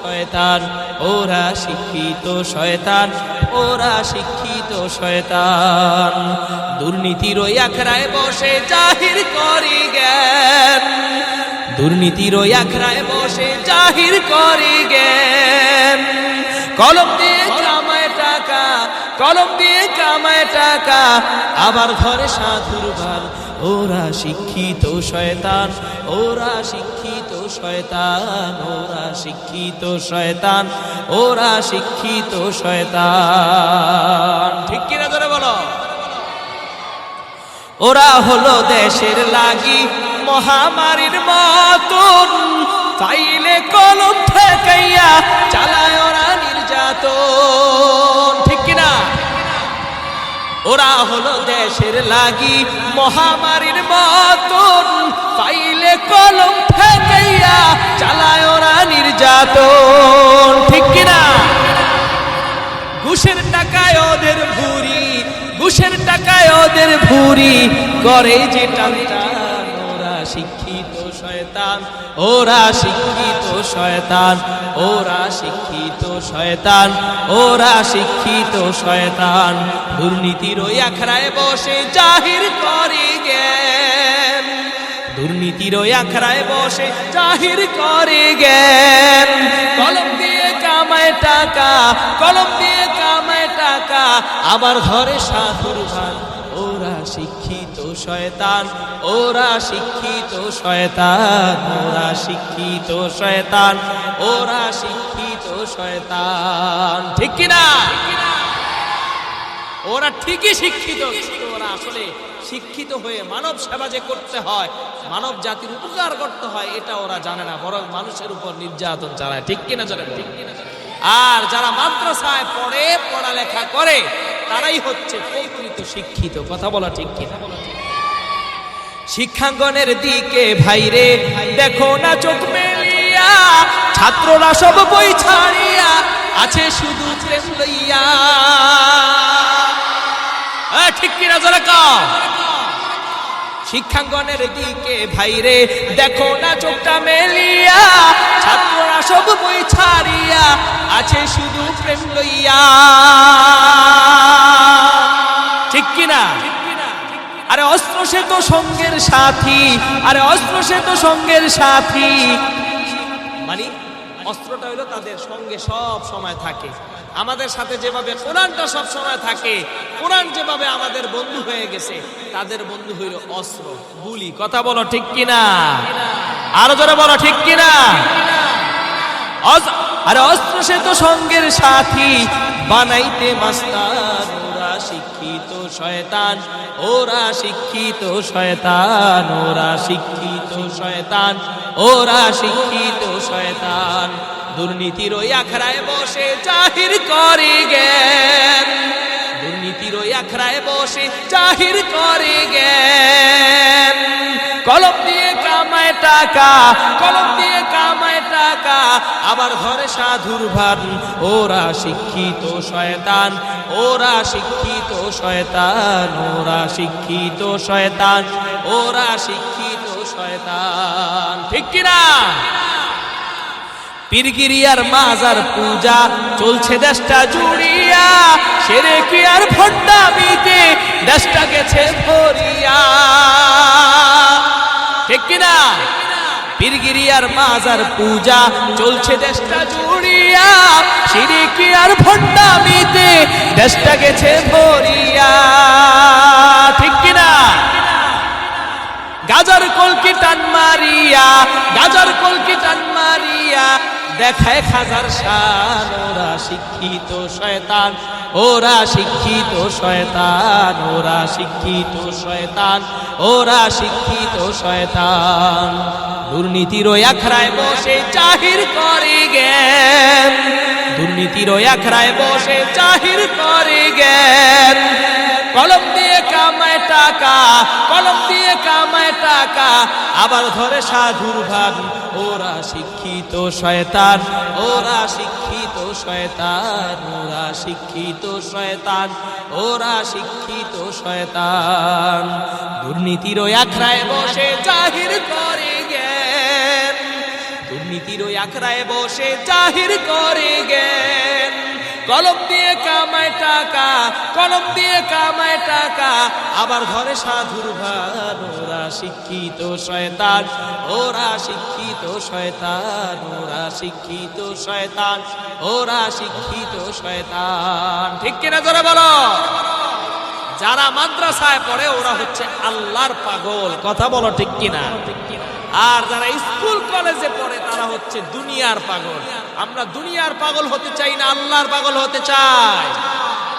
শয়তান, ওরা শিক্ষিত শয়তান, ওরা শিক্ষিত শয়তান। দুর্নীতির ওই আখড়ায় বসে জাহির করি জ্ঞান। দুর্নীতির ওই আখড়ায় বসে জাহির করে জ্ঞান। কলম দিয়ে কামায় টাকা, কলম দিয়ে কামায় টাকা, আবার ঘরে সাধুর ওরা শিক্ষিত শয়তান, ওরা শিক্ষিত শয়তান, ওরা শিক্ষিত শয়তান, ওরা শিক্ষিত শয়তান। ঠিক কিনা ধরে বলো? ওরা হলো দেশের লাগি মহামারীর মতন। চাইলে কলম ঠেকাইয়া চালায় ওরা নির্যাতন। ঠিক কিনা? ওরা হলো দেশের লাগি মহামারীর মতন। পাইলে কলম ওদের ভুরি করে যে ওরা শিক্ষিত শয়তান, ওরা শিক্ষিত শয়তান, ওরা শিক্ষিত শয়তান, ওরা শিক্ষিত শয়তান। দুর্নীতির ওই আখড়ায় বসে জাহির করে জ্ঞান। দুর্নীতির ওই আখড়ায় বসে জাহির করে জ্ঞান। কলম দিয়ে কামায় টাকা, কলম দিয়ে কামায় টাকা, আবার ধরে সাধুর ভান। ওরা শিক্ষিত শয়তান, ওরা শিক্ষিত শয়তান, ওরা শিক্ষিত শয়তান, ওরা শিক্ষিত শয়তান। ঠিক কিনা ওরা ঠিকই শিক্ষিত ওরা আসলে শিক্ষিত হয়ে মানব সেবা যে করতে হয়, মানব জাতির উপকার করতে হয়, এটা ওরা জানে না, বরং মানুষের উপর নির্যাতন চালায়। ঠিক কিনা জানে ঠিক কিনা আর যারা মাদ্রাসায় পড়ে, পড়ালেখা করে তারাই হচ্ছে প্রকৃত শিক্ষিত। কথা বলা ঠিক কিনা? শিক্ষাঙ্গনের দিকে ভাইরে, দেখো না চোখ মেলিয়া, ছাত্ররা সব বই ছাড়িয়া আছে শুধু ঠিক কিনা জোরে কও। শিক্ষাঙ্গনের দিকে ভাইরে, দেখো না চোখটা মেলিয়া ছাত্ররা সব বই ছাড়িয়া আছে শুধু প্রেম লইয়া। ঠিক কিনা? আরে অস্ত্র সে তো সঙ্গের সাথী, আরে অস্ত্র সে তো সঙ্গের সাথী। মানে অস্ত্রটা হইল তাদের সঙ্গে সব সময় থাকে। আমাদের সাথে যেভাবে কোরআনটা সব সময় থাকে, কোরআন যেভাবে আমাদের বন্ধু হয়ে গেছে, তাদের বন্ধু হইল অস্ত্র গুলি কথা বলো ঠিক কিনা? আরও জোরে বলো ঠিক কিনা? আরে অস্ত্র সে তো সঙ্গের সাথী বানাইতে মাস্তান, ওরা শিক্ষিত শয়তান, ওরা শিক্ষিত শয়তান, ওরা শিক্ষিত শয়তান, ওরা শিক্ষিত শয়তান। দুর্নীতির ওই আখড়ায় বসে জাহির করে জ্ঞান। দুর্নীতির ওই আখড়ায় বসে জাহির করে জ্ঞান। কলম দিয়ে কামায় টাকা, কলম দিয়ে কামায় টাকা আবার ঘরে সাধুর ভান। ওরা শিক্ষিত শয়তান, ওরা শিক্ষিত শয়তান, ওরা শিক্ষিত শয়তান, ওরা শিক্ষিত শয়তান। ঠিক কিনা পীরগিরিয়ার মাজার পূজা চলছে দেশটা জুড়িয়া, সেরে কি আর ভণ্ডামিতে? দেশটা গেছে ভরিয়া। পীরগিরিয়ার মাজার পূজা চলছে দেশটা জুড়িয়া। সিঁড়ি কি আর ভণ্ডামিতে দেশটা গেছে ভরিয়া। ঠিক কিনা? গাজার কলকি টান মারিয়া, গাজার কলকি টান মারিয়া, দেখায় খাজার ওরা শিক্ষিত শয়তান, ওরা শিক্ষিত শয়তান, ওরা শিক্ষিত শয়তান, ওরা শিক্ষিত শয়তান। দুর্নীতির আখড়ায় বসে চাহির করে জ্ঞান। দুর্নীতির আখড়ায় বসে চাহির করে জ্ঞান। কলম দিয়ে কামায় টাকা, কলম আবার ধরে সাধুর ভাগ। ওরা শিক্ষিত শয়তান, ওরা শিক্ষিত শয়তান, ওরা শিক্ষিত শয়তান, ওরা শিক্ষিত শয়তান। দুর্নীতির আখড়ায় বসে জাহির করে জ্ঞান। দুর্নীতির আখড়ায় বসে জাহির করে কলম দিয়ে কামায় টাকা, কলম দিয়ে কামায় টাকা। আবার ঘরে সাধুর ভান ওরা শিক্ষিত শয়তান, ওরা শিক্ষিত শয়তান, ওরা শিক্ষিত শয়তান, ওরা শিক্ষিত শয়তান। ঠিক কিনা জোরে বলো? যারা মাদ্রাসায় পড়ে, ওরা হচ্ছে আল্লাহর পাগল। কথা বলো ঠিক কিনা? আর যারা স্কুল কলেজে পড়ে, তারা হচ্ছে দুনিয়ার পাগল। আমরা দুনিয়ার পাগল হতে চাই না আল্লাহর পাগল হতে চাই।